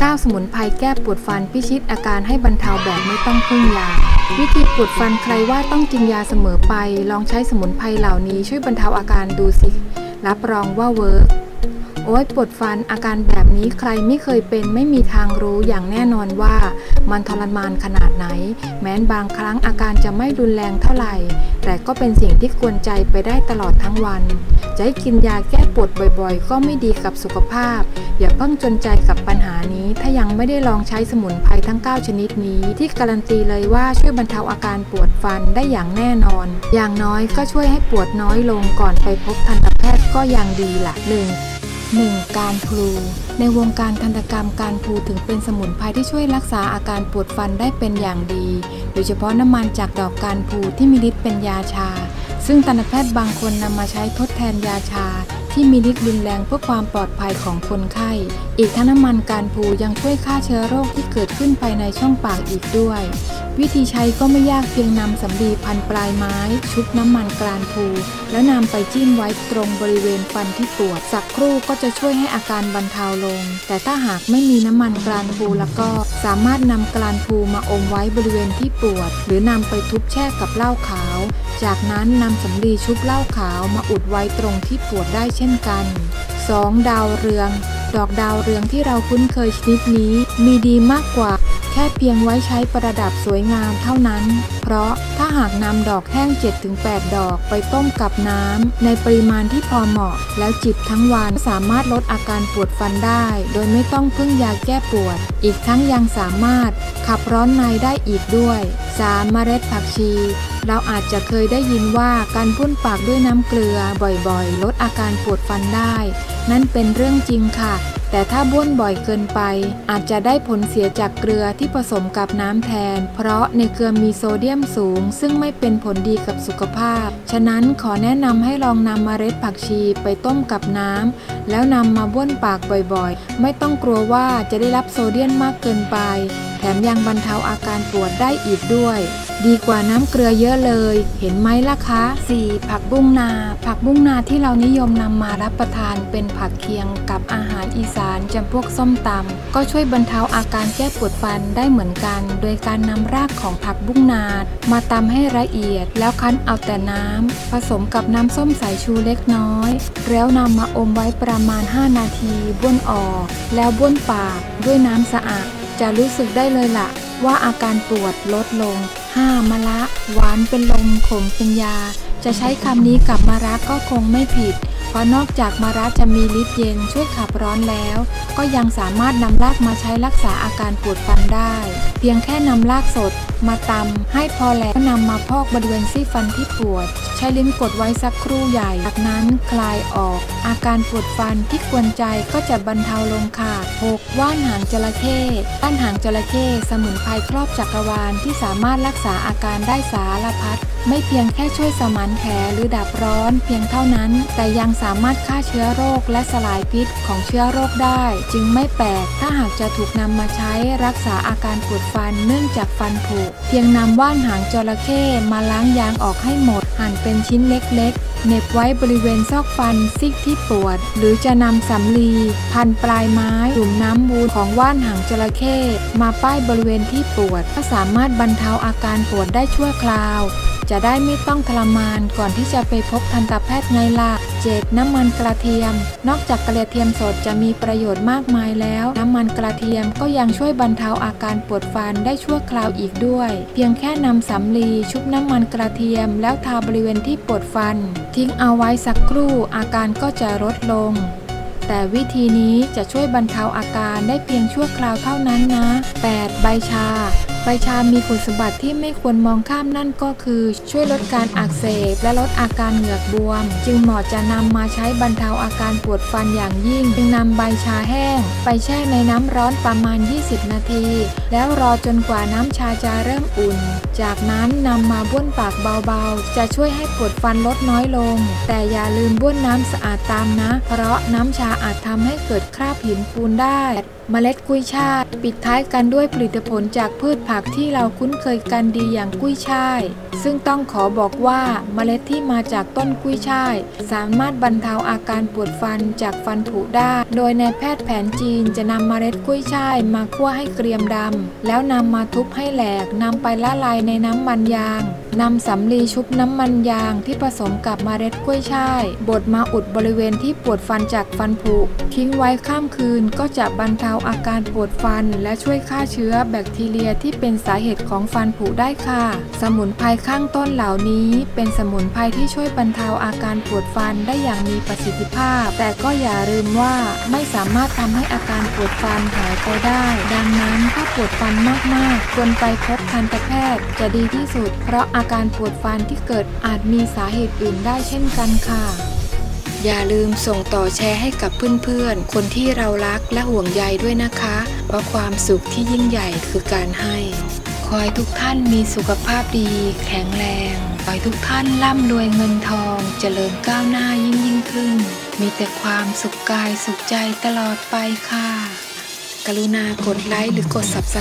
9 สมุนไพรแก้ปวดฟันพิชิตอาการให้บรรเทาแบบไม่ต้องพึ่งยา วิธีปวดฟันใครว่าต้องกินยาเสมอไป ลองใช้สมุนไพรเหล่านี้ช่วยบรรเทาอาการดูสิ รับรองว่าเวิร์ก อ้ยปวดฟันอาการแบบนี้ใครไม่เคยเป็นไม่มีทางรู้อย่างแน่นอนว่ามันทรมานขนาดไหน แม้นบางครั้งอาการจะไม่รุนแรงเท่าไหร่ แต่ก็เป็นสิ่งที่กวนใจไปได้ตลอดทั้งวันจะให้กินยาแก้ปวดบ่อยๆ ก็ไม่ดีกับสุขภาพ อย่าเพิ่งจนใจกับปัญหานี้ ถ้ายังไม่ได้ลองใช้สมุนไพรทั้ง 9 ชนิดนี้ ที่การันตีเลยว่าช่วยบรรเทาอาการปวดฟันได้อย่างแน่นอน อย่างน้อยก็ช่วยให้ปวดน้อยลงก่อนไปพบทันตแพทย์ก็ยังดีละหนึ่ง 1. การพลูในวงการทันตกรรมการพลูถึงเป็นสมุนไพรที่ช่วยรักษาอาการปวดฟันได้เป็นอย่างดี โดยเฉพาะน้ำมันจากดอกการพลูที่มีฤทธิ์เป็นยาชา ซึ่งทันตแพทย์บางคนนำมาใช้ทดแทนยาชา ที่มีฤทธิ์รุนแรงเพื่อความปลอดภัยของคนไข้ อีกทั้งน้ำมันการพูยังช่วยฆ่าเชื้อโรคที่เกิดขึ้นภายในช่องปากอีกด้วย วิธีใช้ก็ไม่ยากเพียงนำสำลีพันปลายไม้ ชุบน้ำมันกลานพูแล้วนำไปจิ้มไว้ตรงบริเวณฟันที่ปวด สักครู่ก็จะช่วยให้อาการบรรเทาลง แต่ถ้าหากไม่มีน้ำมันกลานพูแล้วก็สามารถนำกลานพูมาอมไว้บริเวณที่ปวด หรือนำไปทุบแช่กับเหล้าขาว จากนั้นนำสำลีชุบเหล้าขาวมาอุดไว้ตรงที่ปวดได้เช่นกัน 2. ดาวเรือง ดอกดาวเรืองที่เราคุ้นเคยชนิดนี้มีดีมากกว่าแค่เพียงไว้ใช้ประดับสวยงามเท่านั้น เพราะถ้าหากนำดอกแห้ง 7-8 ดอกไปต้มกับน้ำในปริมาณที่พอเหมาะ แล้วจิบทั้งวันสามารถลดอาการปวดฟันได้ โดยไม่ต้องพึ่งยาแก้ปวด อีกทั้งยังสามารถขับร้อนในได้อีกด้วย 3. เมล็ดผักชี เราอาจจะเคยได้ยินว่าการพุ่นปากด้วยน้ำเกลือบ่อยๆ ลดอาการปวดฟันได้ นั่นเป็นเรื่องจริงค่ะ แต่ถ้าบ้วนบ่อยเกินไป อาจจะได้ผลเสียจากเกลือที่ผสมกับน้ำแทน เพราะในเกลือมีโซเดียมสูง ซึ่งไม่เป็นผลดีกับสุขภาพ ฉะนั้นขอแนะนำให้ลองนำเมล็ดผักชีไปต้มกับน้ำแล้วนำมาบ้วนปากบ่อยๆ ไม่ต้องกลัวว่าจะได้รับโซเดียมมากเกินไป แถมยังบรรเทาอาการปวดได้อีกด้วย ดีกว่าน้ำเกลือเยอะเลย เห็นไหมล่ะคะ 4. ผักบุ้งนา ผักบุ้งนาที่เรานิยมนำมารับประทานเป็นผักเคียงกับอาหารอีสานจำพวกส้มตำก็ช่วยบรรเทาอาการแก้ปวดฟันได้เหมือนกัน โดยการนำรากของผักบุ้งนา มาตำให้ละเอียด แล้วคั้นเอาแต่น้ำผสมกับน้ำส้มสายชูเล็กน้อย แล้วนำมาอมไว้ประมาณ 5 นาทีบ้วนออก แล้วบ้วนปากด้วยน้ำสะอาด จะรู้สึกได้เลยล่ะ ว่าอาการปวดลดลง 5. มะละ หวานเป็นลมขมเป็นยา จะใช้คำนี้กับมะระก็คงไม่ผิด เพราะนอกจากมะระจะมีฤทธิ์เย็นช่วยขับร้อนแล้ว ก็ยังสามารถนำรากมาใช้รักษาอาการปวดฟันได้ เพียงแค่นำรากสดมาตำให้พอแล้วนำมาพอกบริเวณซี่ฟันที่ปวด ใช้ลิ้นกดไว้สักครู่ใหญ่ จากนั้นคลายออก อาการปวดฟันที่กวนใจก็จะบรรเทาลงค่ะ 6. ว่านหางจระเข้ว่านหางจระเข้สมุนไพรครอบจักรวาลที่สามารถรักษาอาการได้สารพัดไม่เพียงแค่ช่วยสมานแผลหรือดับร้อน เพียงเท่านั้น แต่ยังสามารถฆ่าเชื้อโรคและสลายพิษของเชื้อโรคได้ จึงไม่แปลกถ้าหากจะถูกนำมาใช้รักษาอาการปวดฟันเนื่องจากฟันผุเพียงนำว่านหางจระเข้มาล้างยางออกให้หมด หั่นเป็นชิ้นเล็กๆเน็บไว้บริเวณซอกฟันซีกที่ปวด หรือจะนำสำลี พันปลายไม้จุ่มน้ำบูนของว่านหางจระเข้มาป้ายบริเวณที่ปวด ก็สามารถบรรเทาอาการปวดได้ชั่วคราว จะได้ไม่ต้องทรมานก่อนที่จะไปพบทันตแพทย์ไงล่ะ 7. น้ำมันกระเทียม นอกจากกระเทียมสดจะมีประโยชน์มากมายแล้ว น้ำมันกระเทียมก็ยังช่วยบรรเทาอาการปวดฟันได้ชั่วคราวอีกด้วย เพียงแค่นำสำลีชุบน้ำมันกระเทียม แล้วทาบริเวณที่ปวดฟัน ทิ้งเอาไว้สักครู่อาการก็จะลดลงแต่วิธีนี้จะช่วยบรรเทาอาการได้เพียงชั่วคราวเท่านั้นนะ 8. ใบชา ใบชามีคุณสมบัติที่ไม่ควรมองข้ามนั่นก็คือ ช่วยลดการอักเสบ และลดอาการเหงือกบวม จึงเหมาะจะนำมาใช้บรรเทาอาการปวดฟันอย่างยิ่ง จึงนำใบชาแห้ง ไปแช่ในน้ำร้อนประมาณ 20 นาที แล้วรอจนกว่าน้ำชาจะเริ่มอุ่น จากนั้นนำมาบ้วนปากเบาๆ จะช่วยให้ปวดฟันลดน้อยลง แต่อย่าลืมบ้วนน้ำสะอาดตามนะ เพราะน้ำชาอาจทำให้เกิดคราบหินปูนได้ เมล็ดกุ้ยช่ายปิดท้ายกันด้วยผลิตผลจากพืชผักที่เราคุ้นเคยกันดีอย่างกุ้ยช่าย ซึ่งต้องขอบอกว่าเมล็ดที่มาจากต้นกุ้ยช่าย สามารถบรรเทาอาการปวดฟันจากฟันผุได้ โดยในแพทย์แผนจีนจะนำเมล็ดกุ้ยช่ายมาคั่วให้เกรียมดำแล้วนำมาทุบให้แหลกนำไปละลายในน้ำมันยางนำสำลีชุบน้ำมันยางที่ผสมกับเมล็ดกุ้วยช่ายบดมาอุดบริเวณที่ปวดฟันจากฟันผุทิ้งไว้ข้ามคืนก็จะบรรเทาอาการปวดฟัน และช่วยฆ่าเชื้อแบคทีเรียที่เป็นสาเหตุของฟันผุได้ค่ะ สมุนไพรข้างต้นเหล่านี้ เป็นสมุนไพรที่ช่วยบรรเทาอาการปวดฟันได้อย่างมีประสิทธิภาพ แต่ก็อย่าลืมว่าไม่สามารถทำให้อาการปวดฟันหายไปได้ ดังนั้นถ้าปวดฟันมากๆ ควรไปพบทันตแพทย์จะดีที่สุด เพราะอาการปวดฟันที่เกิดอาจมีสาเหตุอื่นได้เช่นกันค่ะ อย่าลืมส่งต่อแชร์ให้กับเพื่อนๆ คนที่เรารักและห่วงใยด้วยนะคะ เพราะความสุขที่ยิ่งใหญ่คือการให้ ขอให้ทุกท่านมีสุขภาพดี แข็งแรงขอให้ทุกท่านร่ำรวยเงินทอง เจริญก้าวหน้ายิ่งยิ่งขึ้น มีแต่ความสุขกายสุขใจตลอดไปค่ะ กรุณากดไลค์หรือกด Subscribe